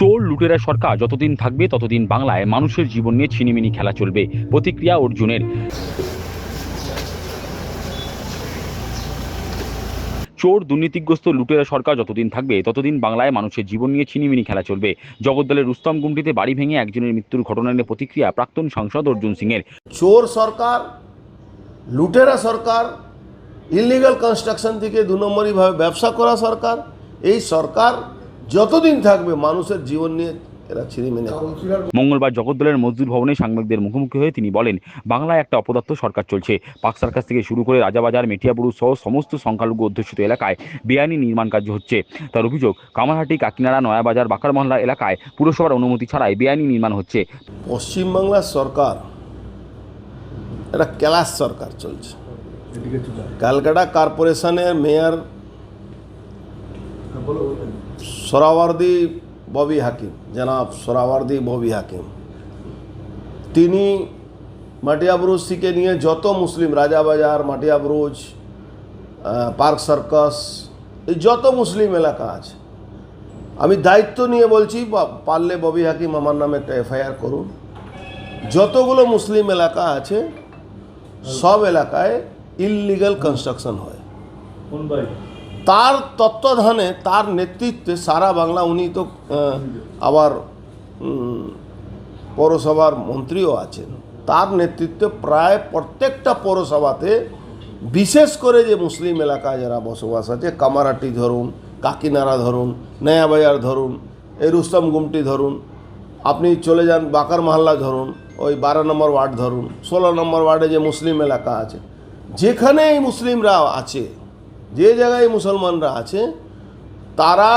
চোর, লুটেরা সরকার যতদিন থাকবে ততদিন বাংলায় মানুষের জীবন নিয়ে ছিনিমিনি খেলা চলবে। প্রতিক্রিয়া অর্জুনের। চোর, দুর্নীতিগ্রস্ত, লুটেরা সরকার যতদিন থাকবে ততদিন বাংলায় মানুষের জীবন নিয়ে ছিনিমিনি খেলা চলবে। জগদ্দলের রুস্তম গুমটিতে বাড়ি ভেঙে একজনের মৃত্যুর ঘটনা নিয়ে প্রতিক্রিয়া প্রাক্তন সাংসদ অর্জুন সিংয়ের। চোর সরকার, লুটেরা সরকার ইলিগাল কনস্ট্রাকশন থেকে দু নম্বরইভাবে ব্যবসা করা সরকার, এই সরকার যতদিন থাকবে মানুষের জীবন নিয়ে এরা ছিনিমিনি খেলে। মঙ্গলবার জগদ্দলের মজদুর ভবনে সাংবাদিকদের মুখোমুখি হয়ে তিনি বলেন বাংলায় একটা অপদার্থ সরকার চলছে। পাক সার্কাস থেকে শুরু করে রাজাবাজার মেটিয়াবুরু সহ সমস্ত সংখ্যালঘু অধ্যুষিত এলাকায় বেআইনি নির্মাণ কার্য হচ্ছে। তার অভিযোগ কামারহাটি কাকিনাড়া নয়াবাজার বাকার মহল্লা এলাকায় পুরসভার অনুমতি ছাড়াই বেআইনি নির্মাণ হচ্ছে। পশ্চিমবাংলার সরকার একটা ক্যালাস সরকার চলছে। ক্যালকাটা কর্পোরেশনের মেয়র সোরাওয়ার্দি ববি হাকিম, জনাব সোরাওয়ার্দি ববি হাকিম। তিনি মাটিয়াবরুজ থেকে নিয়ে যত মুসলিম রাজাবাজার, মাটিয়াবরুজ পার্ক সার্কাস, এই যত মুসলিম এলাকা আছে, আমি দায়িত্ব নিয়ে বলছি পারলে ববি হাকিম আমার নামে একটা এফআইআর করুন। যতগুলো মুসলিম এলাকা আছে, সব এলাকায় ইললিগাল কনস্ট্রাকশন হয়। তার তত্ত্বাবধানে তার নেতৃত্বে সারা বাংলা উনি তো আবার পৌরসভার মন্ত্রীও আছেন। তার নেতৃত্বে প্রায় প্রত্যেকটা পৌরসভাতে বিশেষ করে যে মুসলিম এলাকায় যারা বসবাস আছে, কামারাটি ধরুন, কাকিনাড়া ধরুন, নয়াবাজার ধরুন এই রুস্তম গুমটি ধরুন, আপনি চলে যান বাকার মহল্লা ধরুন, ওই বারো নম্বর ওয়ার্ড ধরুন, ষোলো নম্বর ওয়ার্ডে যে মুসলিম এলাকা আছে যেখানে এই মুসলিমরা আছে যে জায়গায় মুসলমানরা আছে তারা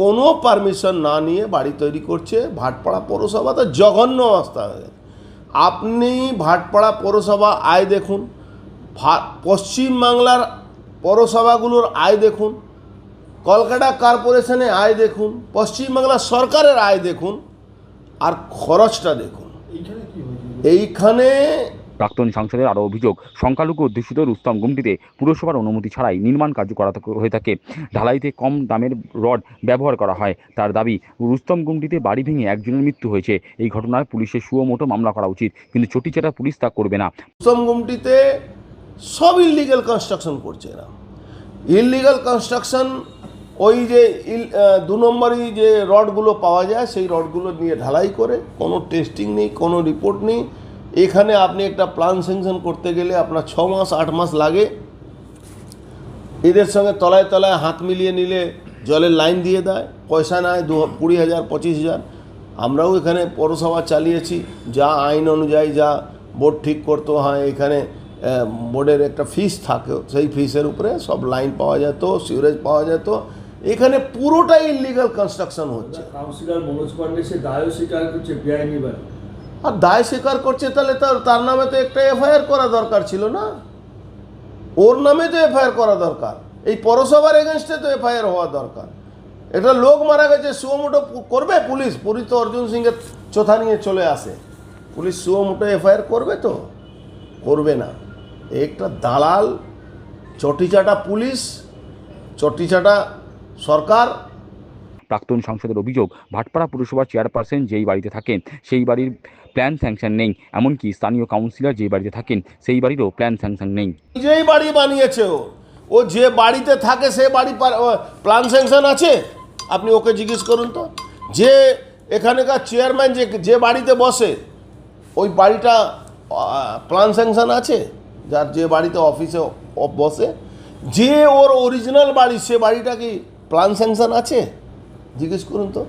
কোনো পারমিশন না নিয়ে বাড়ি তৈরি করছে ভাটপাড়া পৌরসভা। তো জঘন্য অবস্থা হয়ে গেছে। আপনি ভাটপাড়া পৌরসভা আয় দেখুন পশ্চিমবাংলার পৌরসভাগুলোর আয় দেখুন কলকাতা কর্পোরেশনে আয় দেখুন পশ্চিমবাংলা সরকারের আয় দেখুন আর খরচটা দেখুন। এইখানে প্রাক্তন সাংসদের আরও অভিযোগ, সংখ্যালঘু অধ্যুষিত রুস্তম গুমটিতে পুরসভার অনুমতি ছাড়াই নির্মাণ কার্য করা হয়ে থাকে। ঢালাইতে কম দামের রড ব্যবহার করা হয়। তার দাবি রুস্তম গুমটিতে বাড়ি ভেঙে একজনের মৃত্যু হয়েছে। এই ঘটনায় পুলিশের সুমোটো মামলা করা উচিত, কিন্তু চটিচাটা পুলিশ তা করবে না। উত্তম গুমটিতে সব ইললিগাল কনস্ট্রাকশন করছে এরা। ইললিগাল কনস্ট্রাকশন ওই যে ইল- দু নম্বরই যে রডগুলো পাওয়া যায়, সেই রডগুলো নিয়ে ঢালাই করে কোনো টেস্টিং নেই, কোনো রিপোর্ট নেই। এখানে আপনি একটা প্ল্যান স্যাংশন করতে গেলে আপনার ছ মাস, আট মাস লাগে। এদের সঙ্গে তলায় তলায় হাত মিলিয়ে নিলে জলের লাইন দিয়ে দেয়। পয়সা নেয় দু, কুড়ি হাজার, পঁচিশ হাজার। আমরাও এখানে পৌরসভা চালিয়েছি। যা আইন অনুযায়ী যা বোর্ড ঠিক করতে হয়, এখানে বোর্ডের একটা ফিস থাকে, সেই ফিসের উপরে সব লাইন পাওয়া যেত সিউরেজ পাওয়া যেত। এখানে পুরোটাই ইলিগাল কনস্ট্রাকশন হচ্ছে। কাউন্সিলর মনোজ পান্ডে সে দায়ও স্বীকার করছে, বেআইনি আর দায় স্বীকার করছে তাহলে তার তার নামে তো একটা এফআইআর করা দরকার ছিল না? ওর নামে তো এফআইআর করা দরকার। এই পৌরসভার এগেনস্টে তো এফআইআর হওয়া দরকার। এটা লোক মারা গেছে সুমোটো করবে পুলিশ? পুলিশ তো অর্জুন সিংয়ের চোথা নিয়ে চলে আসে। পুলিশ সুমোটো এফআইআর করবে তো? করবে না। একটা দালাল, চটিচাটা পুলিশ, চটিচাটা সরকার প্রাক্তন সাংসদের অভিযোগ, ভাটপাড়া পুরসভার চেয়ারপারসন যেই বাড়িতে থাকেন, সেই বাড়ির প্ল্যান স্যাংশন নেই। এমনকি স্থানীয় কাউন্সিলর যেই বাড়িতে থাকেন, সেই বাড়িরও প্ল্যান স্যাংশন নেই। নিজেই বাড়ি বানিয়েছে ও। ও যে বাড়িতে থাকে, সে বাড়ি প্ল্যান স্যাংশন আছে? আপনি ওকে জিজ্ঞেস করুন তো। যে এখানকার চেয়ারম্যান যে যে বাড়িতে বসে, ওই বাড়িটা প্ল্যান স্যাংশন আছে? যার যে বাড়িতে অফিসে বসে, যে ওর অরিজিনাল বাড়ি, সে বাড়িটা কি প্ল্যান স্যাংশন আছে? জিজ্ঞেস করুন তো।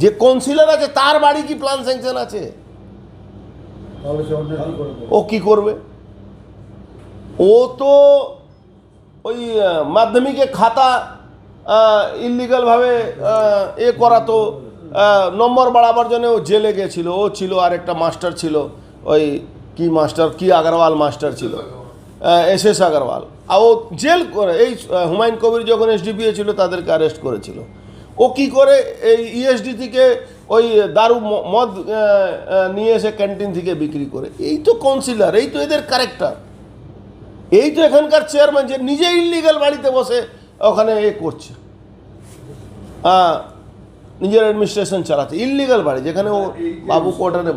যে কাউন্সিলর আছে তার বাড়ি কি প্ল্যান স্যাংশন আছে? ও কি করবে? ও তো ওই মাধ্যমিকে খাতা ইলিগালভাবে এ করাতো নম্বর বাড়াবার জন্য ও জেলে গেছিল। ও ছিল আর একটা মাস্টার ছিল ওই কি মাস্টার কি আগরওয়াল মাস্টার ছিল? এস এস আগরওয়াল আর ও জেল করে এই হুমায়ুন কবির যখন এসডিপিএ ছিল তাদেরকে অ্যারেস্ট করেছিল। ও কি করে এই ইএসডি থেকে ওই দারু মদ নিয়ে এসে ক্যান্টিন থেকে বিক্রি করে? এই তো কাউন্সিলার এই তো এদের ক্যারেক্টার এই তো এখানকার চেয়ারম্যান যে নিজে ইলিগাল বাড়িতে বসে ওখানে এ করছে। নিজের অ্যাডমিনিস্ট্রেশন চালাচ্ছে। ইলিগাল বাড়ি যেখানে ও বাবু কোয়ার্টারে